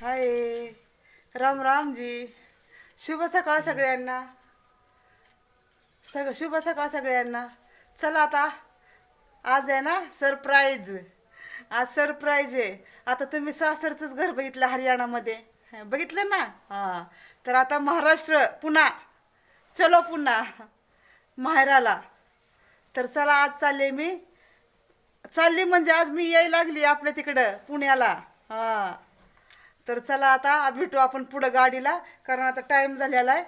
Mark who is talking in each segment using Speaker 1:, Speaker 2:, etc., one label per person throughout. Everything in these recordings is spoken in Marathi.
Speaker 1: हाय. राम राम जी. शुभ सकाळ सगळ्यांना. सग शुभ सकाळ सगळ्यांना. चला आता. आज आहे ना सरप्राईज. आज सरप्राईज आहे. आता तुम्ही सासरचंच घर बघितलं हरियाणामध्ये. बघितलं ना? हां. तर आता महाराष्ट्र पुन्हा. चलो पुन्हा. माहेराला. तर चला आज चालले मी. चालली म्हणजे आज मी यायला लागली आपल्या तिकडं पुण्याला. हा. तर चला आता भेटू आपण पुढं गाडीला कारण आता टाइम झालेला आहे.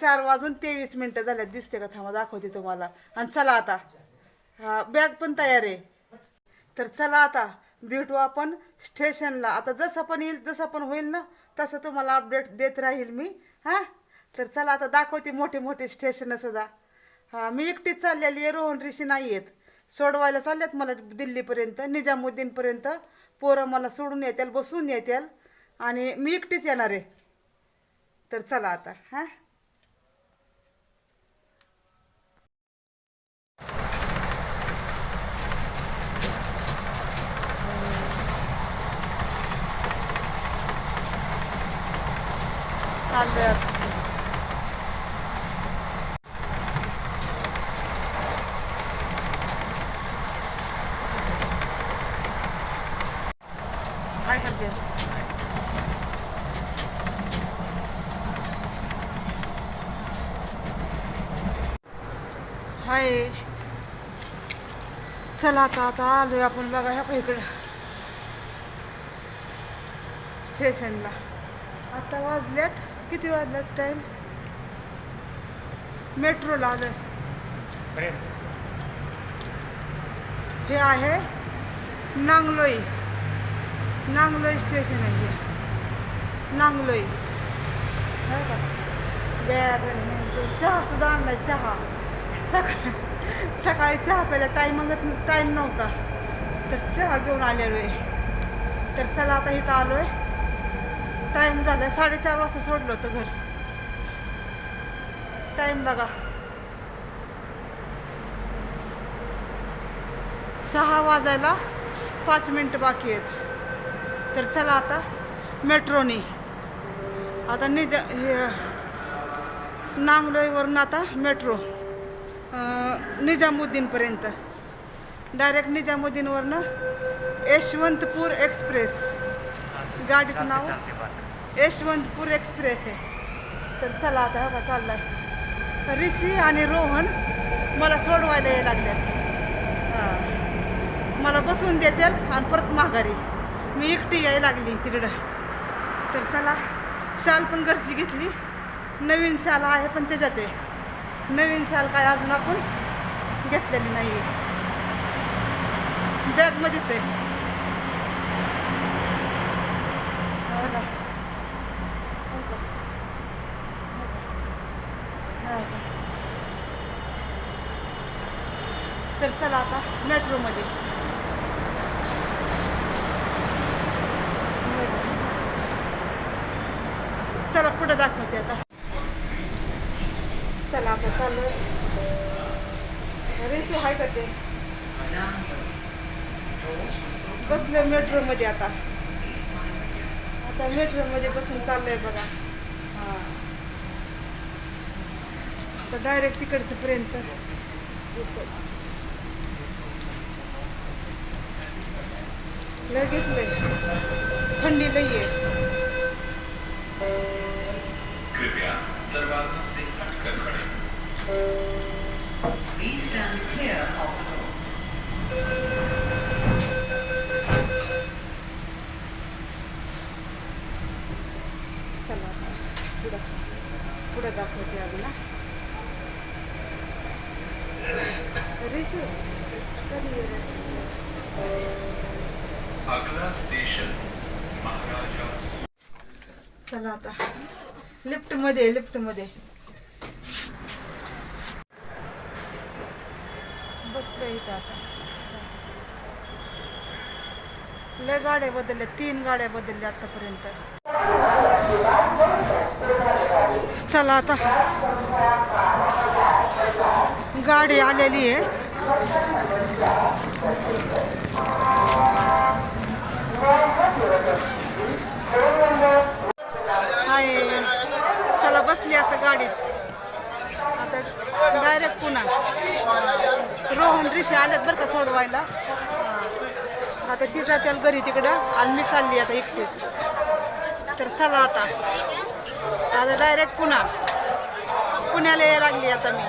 Speaker 1: चार वाजून तेवीस मिनिटं झाल्यात दिसते का? थांबा दाखवते तुम्हाला. आणि चला आता. हा बॅग पण तयार आहे. तर चला आता भेटू आपण स्टेशनला आता जसं पण येईल जसं पण होईल ना तसं तुम्हाला अपडेट देत राहील मी. हां? तर चला आता दाखवते मोठे मोठे स्टेशन सुद्धा. हां मी एकटीच चाललेली आहे रोहन ऋषी नाही आहेत सोडवायला चालल्यात मला दिल्लीपर्यंत निजामुद्दीनपर्यंत. पोरं मला सोडून येत्याल बसून येत्याल आणि मी एकटीच येणार आहे. तर चला आता हां? चाललोय काय करते हाय चला आता आता आलोय आपण बघा ह्या इकडं. स्टेशनला आता वाजल्यात किती वाजल्यात टाइम मेट्रोला आलोय. हे आहे नांगलोई. नांगलोई स्टेशन आहे नांगलोई. का बॅग चहा सुद्धा आणलाय चहा. सकाळ सकाळी चहा प्यायला टायमिंगच टाईम नव्हता. तर चहा घेऊन आलेलो आहे तर चला आता इथं आलो आहे टाईम झाला. साडेचार वाजता सोडलं होतं घर. टाईम बघा. सहा वाजायला पाच मिनटं बाकी आहेत. तर चला आता मेट्रोनी. आता निज हे नांगलोईवरून आता मेट्रो. निजामुद्दीनपर्यंत. डायरेक्ट निजामुद्दीनवरनं यशवंतपूर एक्सप्रेस. गाडीचं नाव यशवंतपूर एक्सप्रेस आहे. तर चला आता हो का चाललाय. ऋषी आणि रोहन मला सोडवायला यायला लागल्यात हां. मला बसवून देतील आणि परत माघारी. मी एकटी यायला लागली तिकडं. तर चला शाल पण घरची घेतली. नवीन शाल आहे पण त्याच्यात आहे. नवीन साल काय अजून आपण घेतलेली नाही आहे बॅगमध्येच आहे हो ना. हो का? हो का? तर चला आता मेट्रोमध्ये चला पुढे दाखवते आता चला आता चालू रेशो हाय करते बसलं मेट्रोमध्ये आता. आता मेट्रोमध्ये बसून चाललंय बघा. हां. आता डायरेक्ट तिकडचं पर्यंत. लगेच लय. थंडी लई आहे. पुढं. पुढं दाखवते आधी ना रेशो. कधी येणार?
Speaker 2: अगला स्टेशन महाराजा
Speaker 1: चला आता. लिफ्टमध्ये लिफ्टमध्ये बसलोय इथं आता. लय गाड्या बदलल्या तीन गाड्या बदलल्या आतापर्यंत. चला आता. गाडी आलेली आहे आता गाडीत आता डायरेक्ट पुन्हा रोहन ऋषी आल्यात बरं का सोडवायला. आता ती जाते घरी तिकडं आणि मी चालली आता एकटीच तर चला आता. आता डायरेक्ट पुन्हा पुण्याला यायला लागली आता मी.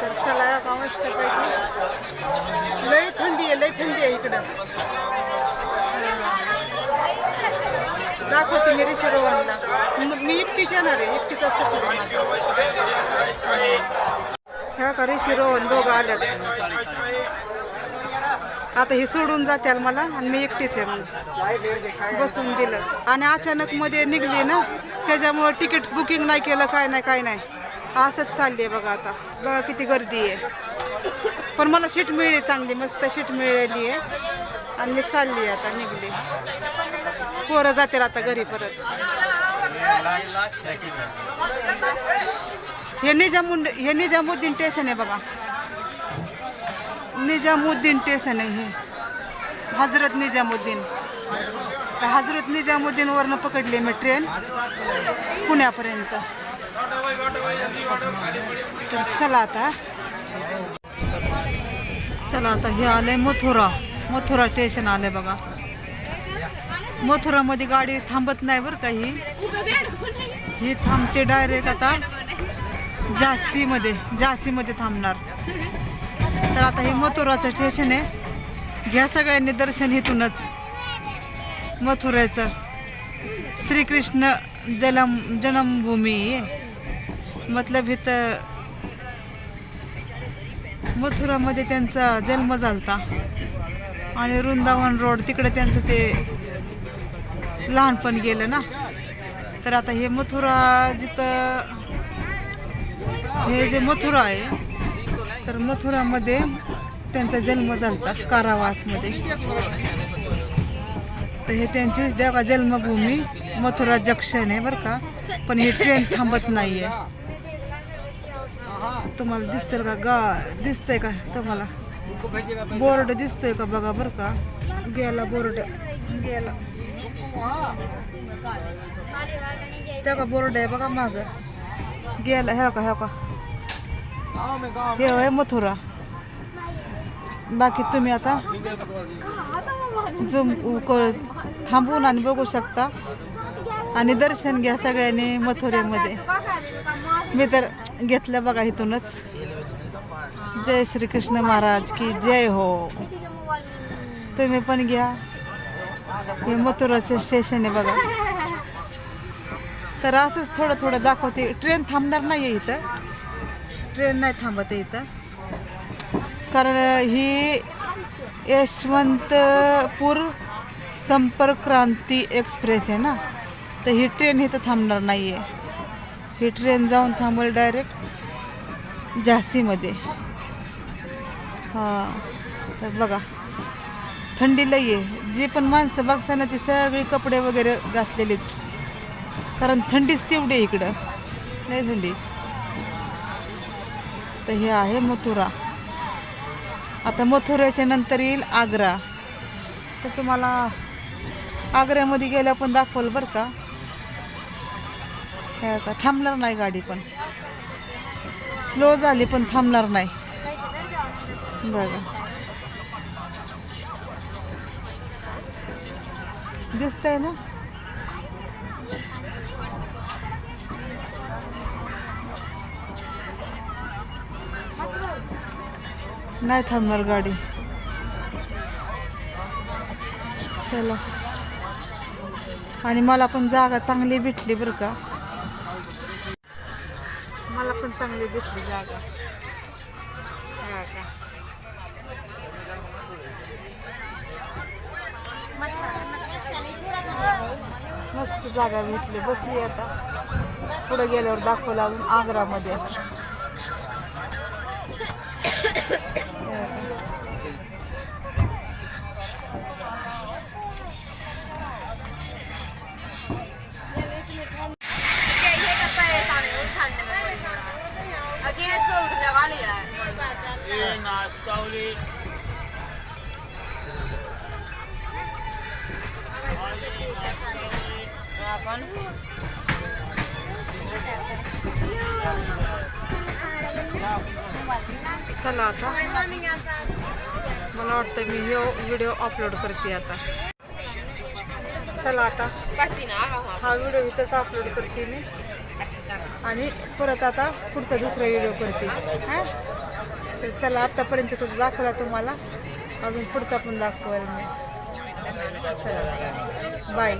Speaker 1: तर चला का मस्त पैकी. लय थंडी आहे लय थंडी आहे इकडं. दाखवते मी मग मी एकटीच येणार आहे एकटीच असं ह्या का शिरो दोघं आल्यात. आता हे सोडून जात्याल मला आणि मी एकटीच आहे मग बसून दिलं. आणि अचानक मध्ये निघली ना त्याच्यामुळं तिकीट बुकिंग नाही केलं काय नाही काय नाही. असंच चालली आहे बघा आता. बघा किती गर्दी आहे. पण मला सीट मिळली चांगली मस्त सीट मिळाली आहे. आणि मी चालली आहे आता निघली. पोरं जातील आता घरी परत. हे निजामुद्दीन हे निजामुद्दीन स्टेशन आहे बघा. निजामुद्दीन स्टेशन आहे हे. हजरत निजामुद्दीन. तर हजरत निजामुद्दीन वरनं पकडली मी ट्रेन पुण्यापर्यंत. तर चला आता. चला आता हे आलंय मथुरा. मथुरा स्टेशन आलंय बघा. मथुरामध्ये गाडी थांबत नाही बरं का ही. ही थांबते डायरेक्ट आता. झाशीमध्ये झाशीमध्ये थांबणार. तर आता हे मथुराचं स्टेशन आहे. घ्या सगळ्यांनी दर्शन इथूनच. मथुराचं. श्रीकृष्ण जलम जन्मभूमी. मतलब इथं मथुरामध्ये त्यांचा जन्म झालता. आणि वृंदावन रोड तिकडे त्यांचं ते लहानपण गेलं ना. तर आता हे मथुरा जिथं हे जे मथुरा आहे तर मथुरामध्ये त्यांचा जन्म झाला कारावासमध्ये. तर हे त्यांची देवा जन्मभूमी मथुरा जंक्शन आहे बरं का पण हे ट्रेन थांबत नाही आहे तुम्हाला दिसेल का? गा दिसतंय का तुम्हाला? बोर्ड दिसतोय का बघा बरं का? गेला बोर्ड गेला. त्या का बोर्ड आहे बघा माग. गेला हे का हे का? हे होय मथुरा. बाकी तुम्ही आता जुम क- थांबून आणि बघू शकता. आणि दर्शन घ्या सगळ्यांनी मथुरेमध्ये. मी तर घेतलं बघा इथूनच. जय श्रीकृष्ण महाराज की जय हो. तुम्ही पण घ्या. हे मथुराचं स्टेशन आहे बघा. तर असंच थोडं थोडं दाखवते. ट्रेन थांबणार नाही आहे इथं. ट्रेन नाही थांबत आहे इथं. कारण ही यशवंतपूर संपर्क क्रांती एक्सप्रेस आहे ना? तर ही ट्रेन इथं थांबणार नाही आहे ही ट्रेन जाऊन थांबेल डायरेक्ट झाशीमध्ये हां तर बघा. थंडी लई आहे. जी पण माणसं बघसा ना ती सगळी कपडे वगैरे घातलेलेच. कारण थंडीच तेवढी आहे इकडं. नाही थंडी. तर हे आहे मथुरा. आता मथुऱ्याच्या नंतर येईल आग्रा. तर तुम्हाला आग्र्यामध्ये गेल्या पण दाखवलं बरं का? हे का थांबणार नाही गाडी पण. स्लो झाली पण थांबणार नाही. बघा. दिसतंय ना? नाही थांबणार गाडी. चला. आणि मला पण जागा चांगली भेटली बरं का. मला पण चांगली भेटली जागा. हा का. मस्त जागा भेटली. बसली आता. पुढे गेल्यावर दाखवलं आग्रामध्ये. चला आता. मला वाटतं मी हे व्हिडिओ अपलोड करते आता. चला आता. हा व्हिडिओ इथंच अपलोड करते मी. आणि परत आता पुढचा दुसरा व्हिडिओ करते. हां? तर चला आत्तापर्यंत दाखवला तुम्हाला. अजून पुढचा पण दाखवाल मी. चला. बाय